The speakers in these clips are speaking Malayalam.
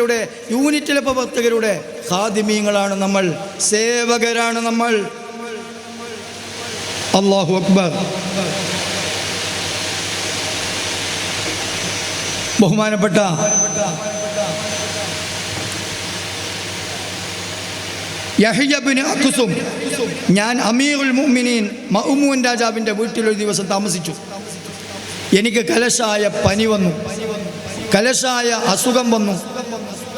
യുടെ യൂണിറ്റിലെ പ്രവർത്തകരുടെ ഖാദിമീങ്ങളാണ് നമ്മൾ. സേവകരാണ് നമ്മൾ. അള്ളാഹു അക്ബർ. ബഹുമാനപ്പെട്ട യഹ്യബിന് ഞാൻ അമീറുൽ മുഅ്മിനീൻ മഹ്മൂൻ രാജാവിന്റെ വീട്ടിൽ ഒരു ദിവസം താമസിച്ചു. എനിക്ക് കലശായ പനി വന്നു. കലശായ അസുഖം വന്നു.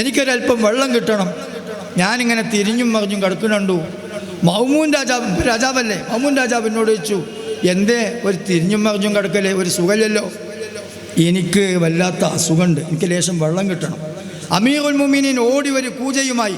എനിക്കൊരല്പം വെള്ളം കിട്ടണം. ഞാനിങ്ങനെ തിരിഞ്ഞും മറിഞ്ഞും കിടക്കുന്നുണ്ടു. മൗമൂൻ രാജാവ് രാജാവല്ലേ? മൗമൂൻ രാജാവ് എന്നോട് ചോദിച്ചു എന്തേ? ഒരു തിരിഞ്ഞും മറിഞ്ഞും കിടക്കലേ ഒരു സുഖമില്ലല്ലോ? എനിക്ക് വല്ലാത്ത അസുഖമുണ്ട്. എനിക്ക് ലേശം വെള്ളം കിട്ടണം. അമീറുൽ മുമീനീൻ ഓടി ഒരു കൂജയുമായി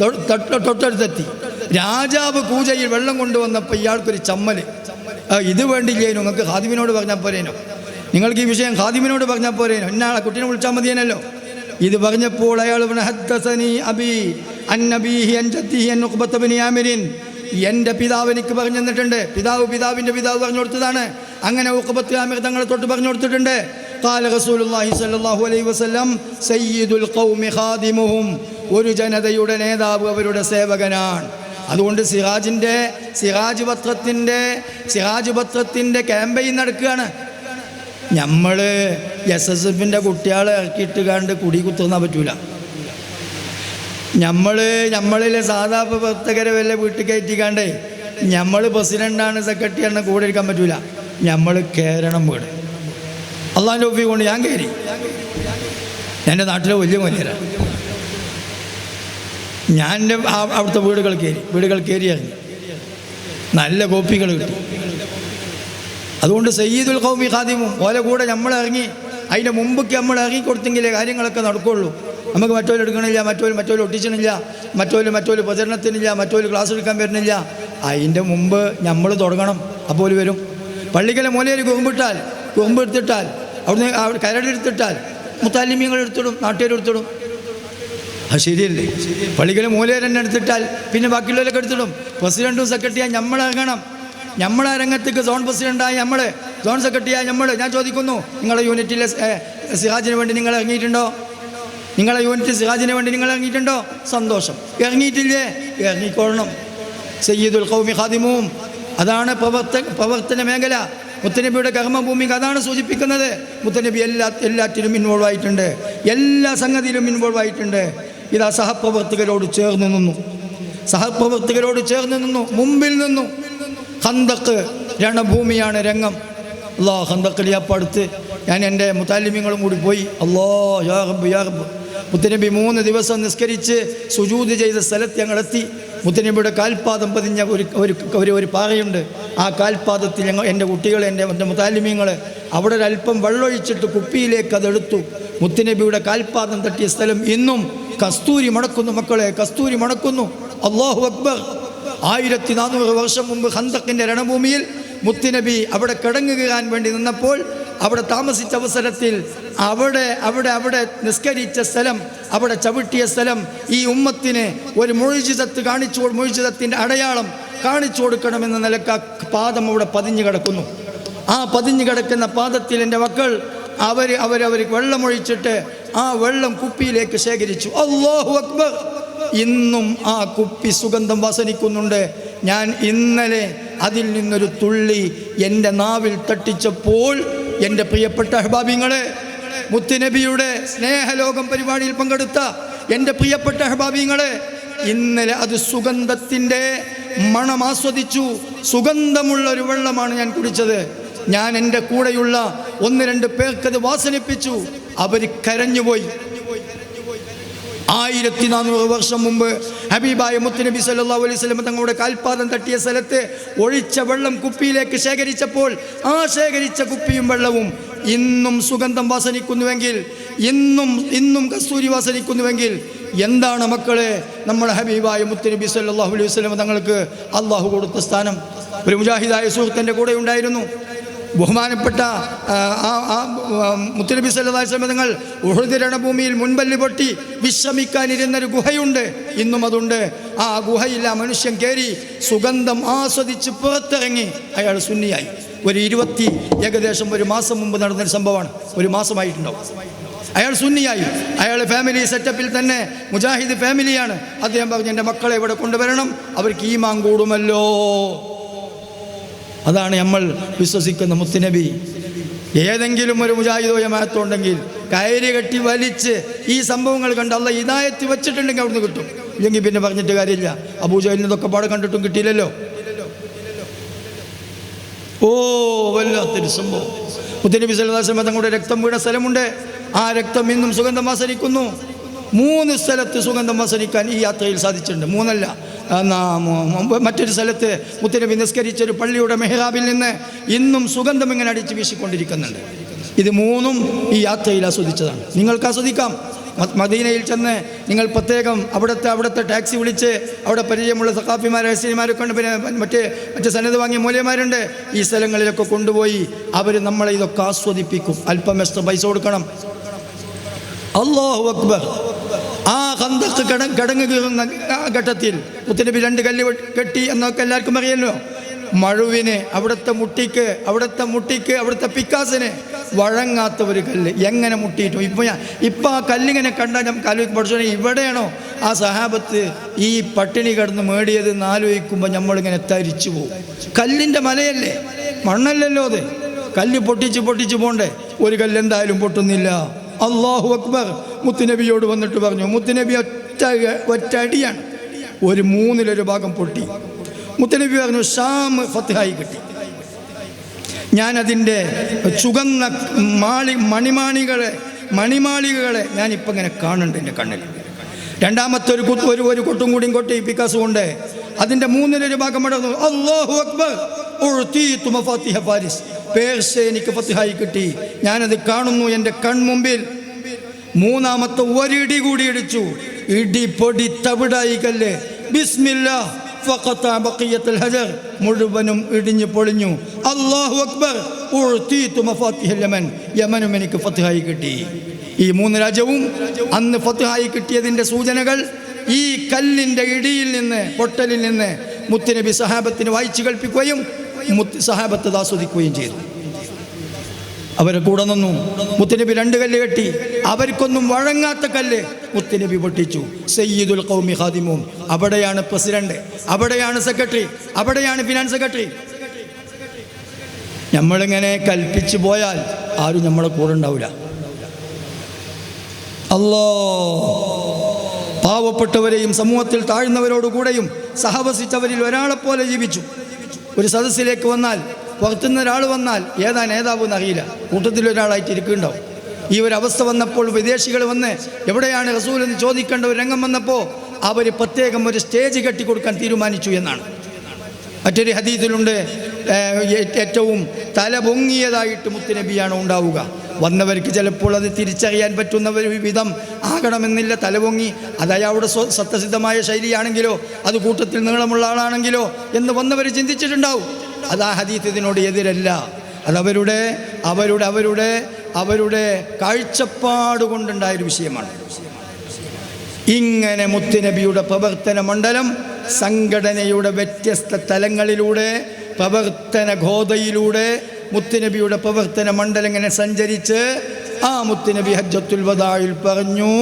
തൊട്ടടുത്തെത്തി. രാജാവ് കൂജയിൽ വെള്ളം കൊണ്ടുവന്നപ്പോൾ ഇയാൾക്കൊരു ചമ്മൽ ഇത് വേണ്ടില്ലേനോ നിങ്ങൾക്ക് ഖാദിമിനോട് പറഞ്ഞാൽ പോരേനോ? നിങ്ങൾക്ക് ഈ വിഷയം ഖാദിമിനോട് പറഞ്ഞാൽ പോരേനോ? എന്നാളെ കുട്ടീനെ വിളിച്ചാൽ മതിയേനല്ലോ? ഇത് പറഞ്ഞപ്പോൾ അയാൾ ആമിരിൻ എന്റെ പിതാവ് എനിക്ക് പറഞ്ഞു തന്നിട്ടുണ്ട്. പിതാവ് പിതാവിന്റെ പിതാവ് പറഞ്ഞു കൊടുത്തതാണ്. അങ്ങനെ ഉഖബത്ത് ആമിർ തങ്ങളെ തൊട്ട് പറഞ്ഞു കൊടുത്തിട്ടുണ്ട്. കാല റസൂലുള്ളാഹി സ്വല്ലല്ലാഹു അലൈഹി വസല്ലം സയ്യിദുൽ ഖൗമി ഖാദിമുഹും. ഒരു ജനതയുടെ നേതാവ് അവരുടെ സേവകനാണ്. അതുകൊണ്ട് സിറാജിന്റെ സിറാജ് പത്രത്തിന്റെ സിറാജ് പത്രത്തിന്റെ ക്യാമ്പയിൻ നടക്കുകയാണ്. നമ്മൾ എസ് എസ് എഫിന്റെ കുട്ടികളെ ഇറക്കിയിട്ട് കണ്ട് കുടി കുത്തുന്നാൽ പറ്റൂല. നമ്മൾ നമ്മളിലെ സാധാ പ്രവർത്തകരെ വല്ല വീട്ടിൽ കയറ്റി കണ്ടേ നമ്മൾ പ്രസിഡന്റാണ് സെക്രട്ടറിയാണ് കൂടെ എടുക്കാൻ പറ്റൂല. നമ്മൾ കയറണം വീട്. അള്ളാന്റെ ഒപ്പി കൊണ്ട് ഞാൻ കയറി എന്റെ നാട്ടിലെ വലിയ മനുഷ്യരാണ് ഞാൻ അവിടുത്തെ വീടുകൾ കയറി വീടുകൾ കയറി ഇറങ്ങി നല്ല കോപ്പികൾ കിട്ടി. അതുകൊണ്ട് സയ്യിദുൽ കൗമി ഖാദിമും ഓലെ കൂടെ നമ്മൾ ഇറങ്ങി അതിന്റെ മുമ്പൊക്കെ നമ്മൾ ഇറങ്ങി കൊടുത്തെങ്കിലേ കാര്യങ്ങളൊക്കെ നടക്കുള്ളൂ. നമുക്ക് മറ്റോൽ എടുക്കണില്ല മറ്റോൽ മറ്റോൽ ഒട്ടിച്ചണില്ല മറ്റോൽ മറ്റോൽ പ്രചരണത്തിനില്ല മറ്റോൽ ക്ലാസ് എടുക്കാൻ വരുന്നില്ല. അതിന്റെ മുമ്പ് നമ്മൾ തുടങ്ങണം. അപ്പോൾ വരും. പള്ളിക്കലെ മൂലയിൽ കുറുമ്പിട്ടാൽ കുറുമ്പെടുത്തിട്ടാൽ അവിടുന്ന് അവിടെ കരടെടുത്തിട്ടാൽ മുത്താലിമ്യങ്ങൾ എടുത്തിടും നാട്ടുകാർ എടുത്തിടും. അത് ശരിയല്ലേ? പള്ളിക്കലെ മൂലയിൽ തന്നെ എടുത്തിട്ടാൽ പിന്നെ ബാക്കിയുള്ളവരൊക്കെ എടുത്തിടും. പ്രസിഡന്റും സെക്രട്ടറിയായി നമ്മൾ ഇറങ്ങണം. നമ്മളെ രംഗത്തേക്ക് സോൺ പ്രസിഡന്റായി നമ്മൾ സോൺ സെക്രട്ടറിയായി നമ്മൾ ഞാൻ ചോദിക്കുന്നു നിങ്ങളുടെ യൂണിറ്റിലെ സിഹാജിന് വേണ്ടി നിങ്ങൾ ഇറങ്ങിയിട്ടുണ്ടോ? നിങ്ങളെ യൂണിറ്റ് സിഹാജിന് വേണ്ടി നിങ്ങൾ ഇറങ്ങിയിട്ടുണ്ടോ? സന്തോഷം. ഇറങ്ങിയിട്ടില്ലേ? ഇറങ്ങിക്കൊള്ളണം സയ്യിദുൽ ഖൗമി ഖാദിമും. അതാണ് പ്രവർത്ത പ്രവർത്തന മേഖല. മുത്തനബിയുടെ കർമ്മഭൂമി അതാണ് സൂചിപ്പിക്കുന്നത്. മുത്തനബി എല്ലാ എല്ലാറ്റിലും ഇൻവോൾവ് ആയിട്ടുണ്ട്. എല്ലാ സംഗതിയിലും ഇൻവോൾവ് ആയിട്ടുണ്ട്. ഇതാ സഹപ്രവർത്തകരോട് ചേർന്ന് നിന്നു. സഹപ്രവർത്തകരോട് ചേർന്ന് നിന്നു. മുമ്പിൽ നിന്നു. ഹന്തക്ക് രണഭൂമിയാണ് രംഗം. അള്ളാ ഹന്തക്കിൽ അപ്പം അടുത്ത് ഞാൻ എന്റെ മുത്താലിമ്യങ്ങളും കൂടി പോയി. അല്ലോ യാ റബ്ബ് മുത്തനബി മൂന്ന് ദിവസം നിസ്കരിച്ച് സുജൂത് ചെയ്ത സ്ഥലത്ത് ഞങ്ങളെത്തി മുത്തനബിയുടെ കാൽപാദം പതിഞ്ഞ ഒരു ഒരു ഒരു ഒരു പാറയുണ്ട്. ആ കാൽപാദത്തിൽ ഞങ്ങൾ എന്റെ കുട്ടികൾ എന്റെ എന്റെ മുത്താലിമ്യങ്ങൾ അവിടെ ഒരല്പം വെള്ളമൊഴിച്ചിട്ട് കുപ്പിയിലേക്ക് അതെടുത്തു മുത്തനബിയുടെ കാൽപാദം തട്ടിയ സ്ഥലം ഇന്നും കസ്തൂരി മണക്കുന്നു മക്കളെ കസ്തൂരി മണക്കുന്നു. അള്ളാഹു അക്ബർ. ആയിരത്തി നാനൂറ് വർഷം മുമ്പ് ഹന്തക്കിന്റെ രണഭൂമിയിൽ മുത്തുനബി അവിടെ കിടങ്ങുകയാൻ വേണ്ടി നിന്നപ്പോൾ അവിടെ താമസിച്ച അവസരത്തിൽ അവിടെ അവിടെ അവിടെ നിസ്കരിച്ച സ്ഥലം അവിടെ ചവിട്ടിയ സ്ഥലം ഈ ഉമ്മത്തിന് ഒരു മൊഴിജിതത്ത് കാണിച്ചു മൊഴിജിതത്തിന്റെ അടയാളം കാണിച്ചു കൊടുക്കണമെന്ന നിലയ്ക്ക് പാദം അവിടെ പതിഞ്ഞു കിടക്കുന്നു. ആ പതിഞ്ഞു കിടക്കുന്ന പാദത്തിൽ എന്റെ മക്കൾ അവർ അവരവർ വെള്ളമൊഴിച്ചിട്ട് ആ വെള്ളം കുപ്പിയിലേക്ക് ശേഖരിച്ചു. അള്ളാഹു അക്ബർ. ഇന്നും ആ കുപ്പി സുഗന്ധം വസനിക്കുന്നുണ്ട്. ഞാൻ ഇന്നലെ അതിൽ നിന്നൊരു തുള്ളി എന്റെ നാവിൽ തട്ടിച്ചപ്പോൾ എന്റെ പ്രിയപ്പെട്ട അഹബാബിങ്ങളെ മുത്തുനബിയുടെ സ്നേഹലോകം പരിപാടിയിൽ പങ്കെടുത്ത എന്റെ പ്രിയപ്പെട്ട അഹബാബിങ്ങളെ ഇന്നലെ അത് സുഗന്ധത്തിന്റെ മണം ആസ്വദിച്ചു. സുഗന്ധമുള്ള ഒരു വെള്ളമാണ് ഞാൻ കുടിച്ചത്. ഞാൻ എന്റെ കൂടെയുള്ള ഒന്ന് രണ്ട് പേർക്കത് വാസനിപ്പിച്ചു. അവർ കരഞ്ഞുപോയി. ആയിരത്തി നാനൂറ് വർഷം മുമ്പ് ഹബീബായ മുത്തുനബി സല്ലല്ലാഹു അലൈഹി തങ്ങളുടെ കാൽപാദം തട്ടിയ സ്ഥലത്ത് ഒഴിച്ച വെള്ളം കുപ്പിയിലേക്ക് ശേഖരിച്ചപ്പോൾ ആ ശേഖരിച്ച കുപ്പിയും വെള്ളവും ഇന്നും സുഗന്ധം വാസനിക്കുന്നുവെങ്കിൽ ഇന്നും ഇന്നും കസ്തൂരി വാസനിക്കുന്നുവെങ്കിൽ എന്താണ് മക്കളെ നമ്മുടെ ഹബീബായ മുത്തുനബി സല്ലല്ലാഹു അലൈഹി വസല്ലം തങ്ങൾക്ക് അള്ളാഹു കൊടുത്ത സ്ഥാനം? ഒരു മുജാഹിദായ സുഹൃത്തിന്റെ കൂടെ ഉണ്ടായിരുന്നു. ബഹുമാനപ്പെട്ട ആ, ആ, മുത്തുനബി സല്ലല്ലാഹു അലൈഹി തങ്ങൾ ഉഹുദ് രണഭൂമിയിൽ മുൻപല്ല് പൊട്ടി വിശ്രമിക്കാനിരുന്നൊരു ഗുഹയുണ്ട്. ഇന്നും അതുണ്ട്. ആ ഗുഹയിൽ ആ മനുഷ്യൻ കയറി സുഗന്ധം ആസ്വദിച്ച് പുറത്തിറങ്ങി. അയാൾ സുന്നിയായി. ഒരു ഇരുപത്തി ഏകദേശം ഒരു മാസം മുമ്പ് നടന്നൊരു സംഭവമാണ്. ഒരു മാസമായിട്ടുണ്ടാവും. അയാൾ സുന്നിയായി. അയാൾ ഫാമിലി സെറ്റപ്പിൽ തന്നെ മുജാഹിദ് ഫാമിലിയാണ് അദ്ദേഹം പറഞ്ഞു എന്റെ മക്കളെ ഇവിടെ കൊണ്ടുവരണം. അവർക്ക് ഈമാൻ കൂടുമല്ലോ. അതാണ് നമ്മൾ വിശ്വസിക്കുന്ന മുത്തുനബി. ഏതെങ്കിലും ഒരു മുജാഹിദോ ഉണ്ടെങ്കിൽ കയറി കെട്ടി വലിച്ച് ഈ സംഭവങ്ങൾ കണ്ട് അല്ല ഇതായത്തി വെച്ചിട്ടുണ്ടെങ്കിൽ അവിടുന്ന് കിട്ടും. ഇല്ലെങ്കിൽ പിന്നെ പറഞ്ഞിട്ട് കാര്യമില്ല. അബൂജഹലിന് ഇതൊക്കെ പാടെ കണ്ടിട്ടും കിട്ടിയില്ലല്ലോ. ഓ വല്ലാത്തൊരു സംഭവം. മുത്തനബി സല്ലാസ്ലമ തങ്ങളുടെ രക്തം വീണ സ്ഥലമുണ്ട്. ആ രക്തം ഇന്നും സുഗന്ധം വാസനിക്കുന്നു മൂന്ന് സ്ഥലത്ത് സുഗന്ധം വസനിക്കാൻ ഈ യാത്രയിൽ സാധിച്ചിട്ടുണ്ട്. മൂന്നല്ല. മറ്റൊരു സ്ഥലത്ത് മുത്തനബി നിസ്കരിച്ച ഒരു പള്ളിയുടെ മെഹ്റാബിൽ നിന്ന് ഇന്നും സുഗന്ധം ഇങ്ങനെ അടിച്ച് വീശിക്കൊണ്ടിരിക്കുന്നുണ്ട്. ഇത് മൂന്നും ഈ യാത്രയിൽ ആസ്വദിച്ചതാണ്. നിങ്ങൾക്ക് ആസ്വദിക്കാം. മദീനയിൽ ചെന്ന് നിങ്ങൾ പ്രത്യേകം അവിടുത്തെ അവിടുത്തെ ടാക്സി വിളിച്ച് അവിടെ പരിചയമുള്ള സഖാഫിമാർ ഹസീമാരൊക്കെ ഉണ്ട്. പിന്നെ മറ്റേ മറ്റേ സന്നദ്ധ വാങ്ങിയ മൂല്യമാരുണ്ട് ഈ സ്ഥലങ്ങളിലൊക്കെ കൊണ്ടുപോയി അവർ നമ്മളെ ഇതൊക്കെ ആസ്വദിപ്പിക്കും. അല്പം എക്സ്ട്രാ പൈസ കൊടുക്കണം. അള്ളാഹു അക്ബർ. ആ ഹന്തക്ക് കട കടങ്ങ് കീറുന്ന ഘട്ടത്തിൽ മുത്തനബി രണ്ട് കല്ല് കെട്ടി എന്നൊക്കെ എല്ലാവർക്കും അറിയല്ലോ മഴുവിന് അവിടുത്തെ മുട്ടിക്ക് അവിടുത്തെ മുട്ടിക്ക് അവിടുത്തെ പിക്കാസിന് വഴങ്ങാത്ത ഒരു കല്ല്. എങ്ങനെ മുട്ടിയിട്ടു? ഇപ്പം ഞാൻ ഇപ്പം ആ കല്ലിങ്ങനെ കണ്ടാൽ നമുക്ക് ആലോചിക്കും പഠിച്ചു? ഇവിടെയാണോ ആ സഹാബത്ത് ഈ പട്ടിണി കിടന്ന് മേടിയത് എന്ന് ആലോചിക്കുമ്പോൾ നമ്മളിങ്ങനെ തരിച്ചു പോകും കല്ലിന്റെ മലയല്ലേ? മണ്ണല്ലല്ലോ അത്. കല്ല് പൊട്ടിച്ച് പൊട്ടിച്ച് പോണ്ടേ. ഒരു കല്ല് എന്തായാലും പൊട്ടുന്നില്ല. അള്ളാഹു അക്ബർ മുത്തുനബിയോട് വന്നിട്ട് പറഞ്ഞു മുത്തുനബി ഒറ്റ ഒറ്റ അടിയാണ് ഒരു മൂന്നിലൊരു ഭാഗം പൊട്ടി. മുത്തുനബി പറഞ്ഞു ഷാം ഫത്തിഹായി കിട്ടി. ഞാനതിന്റെ ചുകന്ന മാളി മണിമാണികളെ മണിമാളികകളെ ഞാനിപ്പോൾ ഇങ്ങനെ കാണുന്നുണ്ട് എന്റെ കണ്ണിൽ. രണ്ടാമത്തെ ഒരു കുത്ത് ഒരു ഒരു കൊട്ടും കൂടിയും കൊട്ടി പിക്കാസ് കൊണ്ട് അതിന്റെ മൂന്നിലൊരു ഭാഗം മടങ്ങുന്നു അള്ളാഹു അക്ബർ ഫാരിസ്. പേർഷ്യ എനിക്ക് ഫത്തിഹായി കിട്ടി. ഞാനത് കാണുന്നു എന്റെ കൺമുമ്പിൽ. മൂന്നാമത്തെ ഒരിടി കൂടി ഇടിച്ചു. ഇടി പൊടി തവിടായി കല്ല് ബിസ്മില്ല ഹജർ. മുഴുവനും ഇടിഞ്ഞു പൊളിഞ്ഞു. അള്ളാഹു അക്ബർ യമനും എനിക്ക് ഫത്ഹായി കിട്ടി. ഈ മൂന്ന് രാജ്യവും അന്ന് ഫത്ഹായി കിട്ടിയതിന്റെ സൂചനകൾ ഈ കല്ലിന്റെ ഇടിയിൽ നിന്ന് പൊട്ടലിൽ നിന്ന് മുത്തുനബി സഹാബത്തിന് വായിച്ചു കൽപ്പിക്കുകയും മുത്ത് സഹാബത്ത് ആസ്വദിക്കുകയും ചെയ്തു. അവരെ കൂടെ നിന്നു. മുത്തനബി രണ്ട് കല്ല് കെട്ടി. അവർക്കൊന്നും വഴങ്ങാത്ത കല്ല് മുത്തനബി പൊട്ടിച്ചു. സയ്യിദുൽ കൗമി ഖാദിമും അവിടെയാണ് പ്രസിഡന്റ്. അവിടെയാണ് സെക്രട്ടറി. അവിടെയാണ് ഫിനാൻസ് സെക്രട്ടറി. നമ്മളിങ്ങനെ കൽപ്പിച്ചു പോയാൽ ആരും നമ്മളെ കൂടെ ഉണ്ടാവില്ല അല്ലോ. പാവപ്പെട്ടവരെയും സമൂഹത്തിൽ താഴ്ന്നവരോടുകൂടെയും സഹവസിച്ചവരിൽ ഒരാളെപ്പോലെ ജീവിച്ചു. ഒരു സദസ്സിലേക്ക് വന്നാൽ പുറത്തുനിന്ന് ഒരാൾ വന്നാൽ ഏതാ നേതാവ് എന്നറിയില്ല. കൂട്ടത്തിൽ ഒരാളായിട്ട് ഇരിക്കുന്നുണ്ടാവും. ഈ ഒരു അവസ്ഥ വന്നപ്പോൾ വിദേശികൾ വന്ന് എവിടെയാണ് റസൂൽ എന്ന് ചോദിക്കേണ്ട ഒരു രംഗം വന്നപ്പോൾ അവർ പ്രത്യേകം ഒരു സ്റ്റേജ് കെട്ടിക്കൊടുക്കാൻ തീരുമാനിച്ചു എന്നാണ്. മറ്റൊരു ഹദീസിലുണ്ട് ഏറ്റവും തല പൊങ്ങിയതായിട്ട് മുത്തുനബിയാണ് ഉണ്ടാവുക. വന്നവർക്ക് ചിലപ്പോൾ അത് തിരിച്ചറിയാൻ പറ്റുന്ന ഒരു വിധം ആകണമെന്നില്ല തലപൊങ്ങി അത് അയാളുടെ സത്യസിദ്ധമായ ശൈലിയാണെങ്കിലോ അത് കൂട്ടത്തിൽ നീളമുള്ള ആളാണെങ്കിലോ എന്ന് വന്നവർ ചിന്തിച്ചിട്ടുണ്ടാവും. അത് ആ ഹദീത്ത് ഇതിനോട് എതിരല്ല അതവരുടെ അവരുടെ അവരുടെ അവരുടെ കാഴ്ചപ്പാട് കൊണ്ടുണ്ടായൊരു വിഷയമാണ് ഇങ്ങനെ മുത്തുനബിയുടെ പ്രവർത്തന മണ്ഡലം സംഘടനയുടെ വ്യത്യസ്ത തലങ്ങളിലൂടെ പ്രവർത്തന ഗോതയിലൂടെ മുത്തുനബിയുടെ പ്രവർത്തന മണ്ഡലം ഇങ്ങനെ സഞ്ചരിച്ച് ആ മുത്തുനബി ഹജ്ജത്തുൽ വദായിൽ പറഞ്ഞു.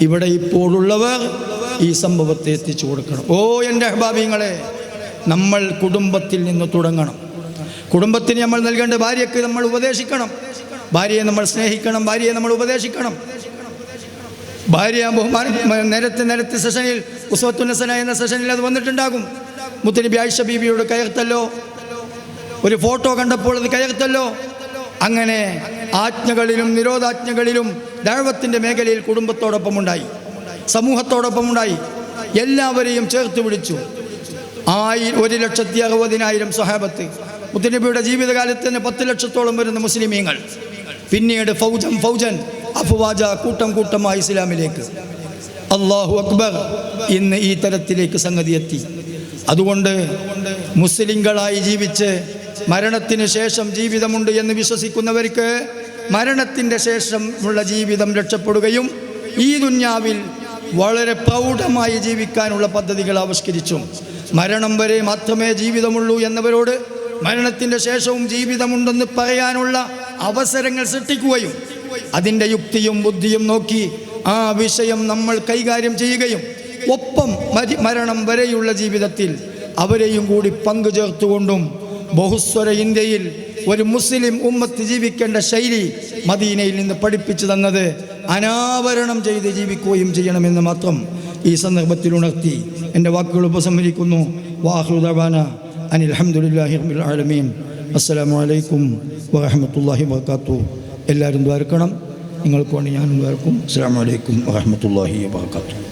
ഇവിടെ ഇപ്പോഴുള്ളവർ ഈ സംഭവത്തെ എത്തിച്ചു കൊടുക്കണം. ഓ എന്റെ അഹ്ബാബിങ്ങളെ നമ്മൾ കുടുംബത്തിൽ നിന്ന് തുടങ്ങണം. കുടുംബത്തിന് നമ്മൾ നൽകേണ്ട ഭാര്യയ്ക്ക് നമ്മൾ ഉപദേശിക്കണം. ഭാര്യയെ നമ്മൾ സ്നേഹിക്കണം ഭാര്യയെ നമ്മൾ ഉപദേശിക്കണം. ഭാര്യ ബഹുമാനം നേരത്തെ നേരത്തെ സെഷനിൽ ഉസ്വത്തുനസന എന്ന സെഷനിൽ അത് വന്നിട്ടുണ്ടാകും. മുത്തനബി ആയിഷ ബീബിയോട് കയർത്തല്ലോ. ഒരു ഫോട്ടോ കണ്ടപ്പോൾ അത് കയർത്തല്ലോ. അങ്ങനെ ആജ്ഞകളിലും നിരോധാജ്ഞകളിലും ദൈവത്തിന്റെ മേഖലയിൽ കുടുംബത്തോടൊപ്പം ഉണ്ടായി. സമൂഹത്തോടൊപ്പം ഉണ്ടായി എല്ലാവരെയും ചേർത്ത് പിടിച്ചു. ആയി ഒരു ലക്ഷത്തി അറുപതിനായിരം സഹാബത്ത് മുത്തനബിയുടെ ജീവിതകാലത്ത് തന്നെ പത്ത് ലക്ഷത്തോളം വരുന്ന മുസ്ലിമീങ്ങൾ. പിന്നീട് ഫൗജൻ ഫൗജൻ അഫ്വാജ കൂട്ടം കൂട്ടമായി ഇസ്ലാമിലേക്ക്. അള്ളാഹു അക്ബർ ഇന്ന് ഈ തരത്തിലേക്ക് സംഗതി എത്തി. അതുകൊണ്ട് മുസ്ലിങ്ങളായി ജീവിച്ച് മരണത്തിന് ശേഷം ജീവിതമുണ്ട് എന്ന് വിശ്വസിക്കുന്നവർക്ക് മരണത്തിന്റെ ശേഷമുള്ള ജീവിതം രക്ഷപ്പെടുകയും ഈ ദുന്യാവിൽ വളരെ പ്രൗഢമായി ജീവിക്കാനുള്ള പദ്ധതികൾ ആവിഷ്കരിച്ചു. മരണം വരെ മാത്രമേ ജീവിതമുള്ളൂ എന്നവരോട് മരണത്തിന്റെ ശേഷവും ജീവിതമുണ്ടെന്ന് പറയാനുള്ള അവസരങ്ങൾ സൃഷ്ടിക്കുകയും അതിന്റെ യുക്തിയും ബുദ്ധിയും നോക്കി ആ വിഷയം നമ്മൾ കൈകാര്യം ചെയ്യുകയും ഒപ്പം മരി- മരണം വരെയുള്ള ജീവിതത്തിൽ അവരെയും കൂടി പങ്കു ചേർത്തുകൊണ്ടും ബഹുസ്വര ഇന്ത്യയിൽ ഒരു മുസ്ലിം ഉമ്മത്ത് ജീവിക്കേണ്ട ശൈലി മദീനയിൽ നിന്ന് പഠിപ്പിച്ചു തന്നത് അനാവരണം ചെയ്ത് ജീവിക്കുകയും ചെയ്യണമെന്ന് മാത്രം ഈ സന്ദർഭത്തിൽ ഉണർത്തി എന്റെ വാക്കുകൾ ഉപസംഹരിക്കുന്നു. വാഹുദാന അനിൽ അഹമ്മദില്ലാഹി റബ്ബിൽ ആലമീൻ. അസ്സലാമു അലൈക്കും എല്ലാവരും ദ്വാരക്കണം. നിങ്ങൾക്ക് വേണ്ടി ഞാനും ദ്വാരക്കും. അസ്സാം വലൈക്കും വറഹമത്തല്ലാഹി വാബർക്കാത്തു